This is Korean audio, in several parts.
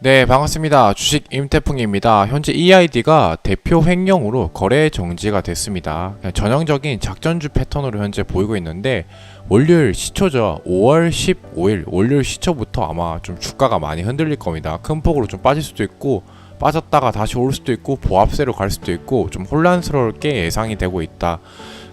네, 반갑습니다. 주식 임태풍입니다. 현재 EID가 대표 횡령으로 거래 정지가 됐습니다. 전형적인 작전주 패턴으로 현재 보이고 있는데 월요일 시초죠. 5월 15일 월요일 시초부터 아마 좀 주가가 많이 흔들릴 겁니다. 큰 폭으로 좀 빠질 수도 있고 빠졌다가 다시 올 수도 있고 보합세로 갈 수도 있고 좀 혼란스럽게 예상이 되고 있다.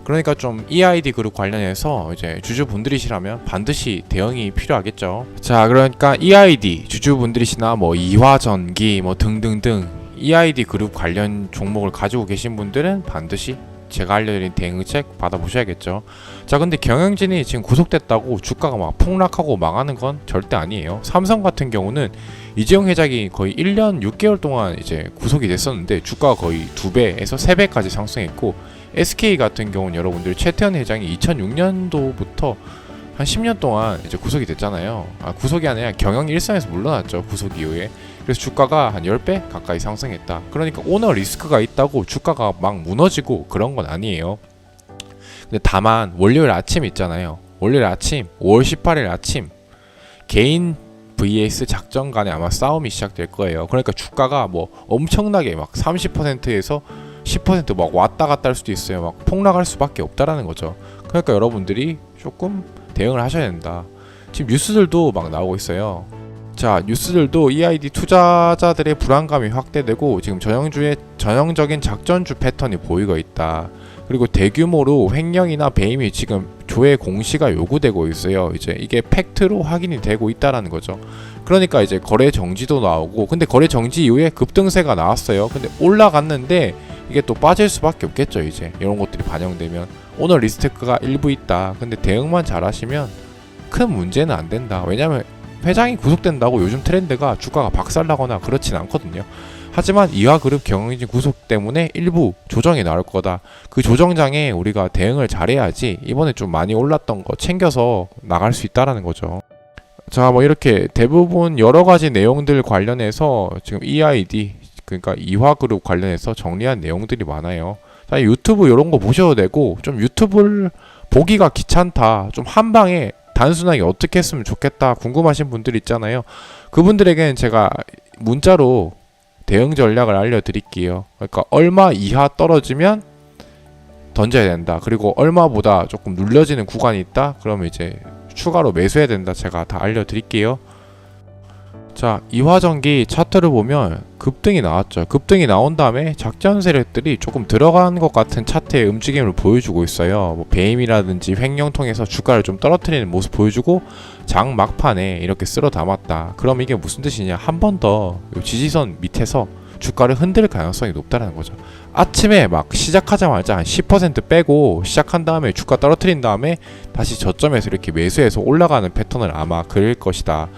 그러니까 좀 EID 그룹 관련해서 이제 주주분들이시라면 반드시 대응이 필요하겠죠. 자, 그러니까 EID 주주분들이시나 뭐 이화전기 뭐 등등등 EID 그룹 관련 종목을 가지고 계신 분들은 반드시 제가 알려드린 대응책 받아보셔야겠죠. 자, 근데 경영진이 지금 구속됐다고 주가가 막 폭락하고 망하는 건 절대 아니에요. 삼성 같은 경우는 이재용 회장이 거의 1년 6개월 동안 이제 구속이 됐었는데 주가가 거의 2배에서 3배까지 상승했고 SK 같은 경우는 여러분들 최태원 회장이 2006년도부터 한 10년 동안 이제 구속이 됐잖아요. 아, 구속이 아니라 경영 일선에서 물러났죠. 구속 이후에. 그래서 주가가 한 10배 가까이 상승했다. 그러니까 오너 리스크가 있다고 주가가 막 무너지고 그런 건 아니에요. 근데 다만 월요일 아침 있잖아요. 월요일 아침 5월 18일 아침 개인 vs 작전 간에 아마 싸움이 시작될 거예요. 그러니까 주가가 뭐 엄청나게 막 30%에서 10%막 왔다 갔다 할 수도 있어요. 막 폭락할 수밖에 없다라는 거죠. 그러니까 여러분들이 조금 대응을 하셔야 된다. 지금 뉴스들도 막 나오고 있어요. 자, 뉴스들도 EID 투자자들의 불안감이 확대되고 지금 전형주의 전형적인 작전주 패턴이 보이고 있다. 그리고 대규모로 횡령이나 배임이 지금 조회 공시가 요구되고 있어요. 이제 이게 팩트로 확인이 되고 있다라는 거죠. 그러니까 이제 거래 정지도 나오고 근데 거래 정지 이후에 급등세가 나왔어요. 근데 올라갔는데 이게 또 빠질 수밖에 없겠죠 이제 이런 것들이 반영되면 오늘 리스테크가 일부 있다. 근데 대응만 잘하시면 큰 문제는 안 된다. 왜냐면 회장이 구속된다고 요즘 트렌드가 주가가 박살나거나 그렇진 않거든요. 하지만 이화그룹 경영진 구속 때문에 일부 조정이 나올 거다. 그 조정장에 우리가 대응을 잘해야지 이번에 좀 많이 올랐던 거 챙겨서 나갈 수 있다라는 거죠. 자 뭐 이렇게 대부분 여러 가지 내용들 관련해서 지금 EID 그러니까 이화그룹 관련해서 정리한 내용들이 많아요. 자, 유튜브 이런 거 보셔도 되고 좀 유튜브를 보기가 귀찮다. 좀 한 방에 단순하게 어떻게 했으면 좋겠다 궁금하신 분들 있잖아요. 그분들에게는 제가 문자로 대응 전략을 알려드릴게요. 그러니까 얼마 이하 떨어지면 던져야 된다. 그리고 얼마보다 조금 눌려지는 구간이 있다. 그러면 이제 추가로 매수해야 된다. 제가 다 알려드릴게요. 자, 이화전기 차트를 보면 급등이 나왔죠. 급등이 나온 다음에 작전 세력들이 조금 들어간 것 같은 차트의 움직임을 보여주고 있어요. 뭐 배임이라든지 횡령 통해서 주가를 좀 떨어뜨리는 모습 보여주고 장 막판에 이렇게 쓸어 담았다. 그럼 이게 무슨 뜻이냐? 한 번 더 지지선 밑에서 주가를 흔들 가능성이 높다는 거죠. 아침에 막 시작하자마자 한 10% 빼고 시작한 다음에 주가 떨어뜨린 다음에 다시 저점에서 이렇게 매수해서 올라가는 패턴을 아마 그릴 것이다.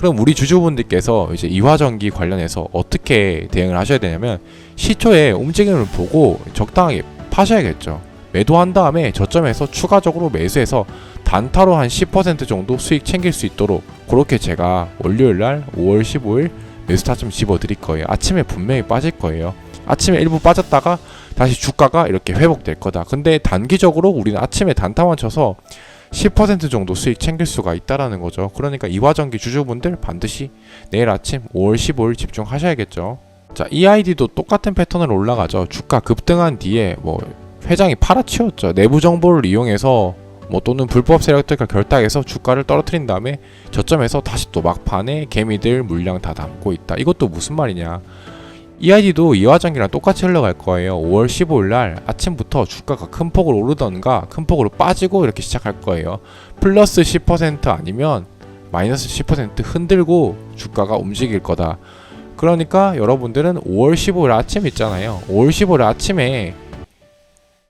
그럼 우리 주주분들께서 이제 이화전기 관련해서 어떻게 대응을 하셔야 되냐면 시초에 움직임을 보고 적당하게 파셔야겠죠. 매도한 다음에 저점에서 추가적으로 매수해서 단타로 한 10% 정도 수익 챙길 수 있도록 그렇게 제가 월요일 날 5월 15일 매수 타점 집어 드릴 거예요. 아침에 분명히 빠질 거예요. 아침에 일부 빠졌다가 다시 주가가 이렇게 회복될 거다. 근데 단기적으로 우리는 아침에 단타만 쳐서 10% 정도 수익 챙길 수가 있다라는 거죠. 그러니까 이화전기 주주분들 반드시 내일 아침 5월 15일 집중하셔야겠죠. 자, EID도 똑같은 패턴으로 올라가죠. 주가 급등한 뒤에 뭐 회장이 팔아치웠죠. 내부 정보를 이용해서 뭐 또는 불법 세력들과 결탁해서 주가를 떨어뜨린 다음에 저점에서 다시 또 막판에 개미들 물량 다 담고 있다. 이것도 무슨 말이냐? EID도 이화전기랑 똑같이 흘러갈 거예요. 5월 15일 날 아침부터 주가가 큰 폭으로 오르던가 큰 폭으로 빠지고 이렇게 시작할 거예요. 플러스 10% 아니면 마이너스 10% 흔들고 주가가 움직일 거다. 그러니까 여러분들은 5월 15일 아침 있잖아요. 5월 15일 아침에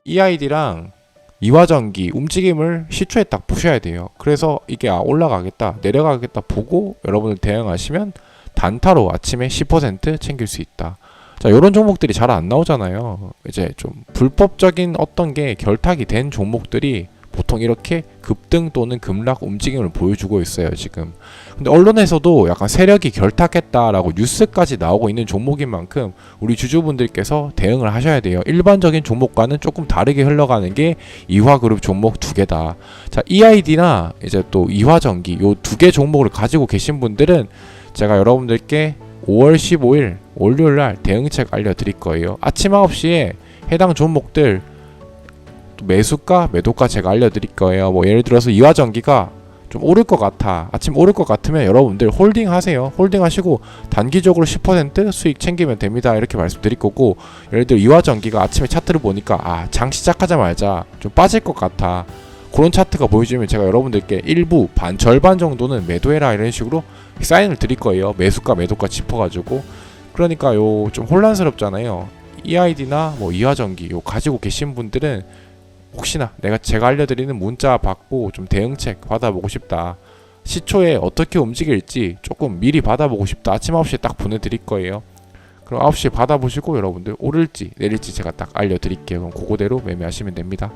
EID랑 이화전기 움직임을 시초에 딱 보셔야 돼요. 그래서 이게 아, 올라가겠다, 내려가겠다 보고 여러분들 대응하시면 단타로 아침에 10% 챙길 수 있다. 자, 이런 종목들이 잘 안 나오잖아요. 이제 좀 불법적인 어떤 게 결탁이 된 종목들이 보통 이렇게 급등 또는 급락 움직임을 보여주고 있어요, 지금. 근데 언론에서도 약간 세력이 결탁했다라고 뉴스까지 나오고 있는 종목인 만큼 우리 주주분들께서 대응을 하셔야 돼요. 일반적인 종목과는 조금 다르게 흘러가는 게 이화그룹 종목 두 개다. 자, EID나 이제 또 이화전기 요 두 개 종목을 가지고 계신 분들은 제가 여러분들께 5월 15일 월요일 날 대응책 알려드릴 거예요. 아침 9시에 해당 종목들 또 매수가, 매도가 제가 알려드릴 거예요. 뭐 예를 들어서 이화전기가 좀 오를 것 같아. 아침 오를 것 같으면 여러분들 홀딩 하세요. 홀딩 하시고 단기적으로 10% 수익 챙기면 됩니다. 이렇게 말씀드릴 거고 예를 들어 이화전기가 아침에 차트를 보니까 아 장 시작하자마자 좀 빠질 것 같아. 그런 차트가 보여주면 제가 여러분들께 일부 반 절반 정도는 매도해라 이런 식으로 사인을 드릴 거예요. 매수가 매도가 짚어가지고 그러니까 요 좀 혼란스럽잖아요. EID나 뭐 이화전기 요 가지고 계신 분들은 혹시나 내가 제가 알려드리는 문자 받고 좀 대응책 받아보고 싶다. 시초에 어떻게 움직일지 조금 미리 받아보고 싶다. 아침 9시에 딱 보내드릴 거예요. 그럼 9시에 받아보시고 여러분들 오를지 내릴지 제가 딱 알려드릴게요. 그럼 그거대로 매매하시면 됩니다.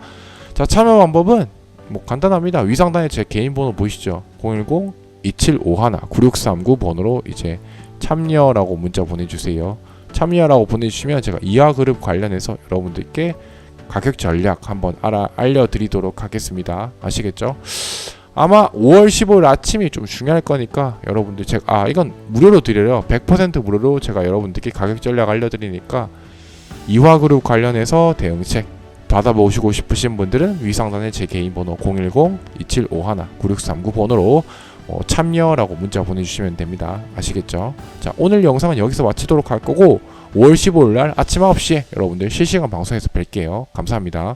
자 참여 방법은 뭐 간단합니다. 위상단에 제 개인 번호 보이시죠? 010-2751-9639 번호로 이제 참여라고 문자 보내주세요. 참여라고 보내주시면 제가 이하그룹 관련해서 여러분들께 가격 전략 한번 알아 알려드리도록 하겠습니다. 아시겠죠? 아마 5월 15일 아침이 좀 중요할 거니까 여러분들 제가 아 이건 무료로 드려요. 100% 무료로 제가 여러분들께 가격 전략 알려드리니까 이화그룹 관련해서 대응책 받아보시고 싶으신 분들은 위상단의 제 개인 번호 010-2751-9639 번호로 어, 참여라고 문자 보내주시면 됩니다. 아시겠죠? 자 오늘 영상은 여기서 마치도록 할 거고 5월 15일 날 아침 9시에 여러분들 실시간 방송에서 뵐게요. 감사합니다.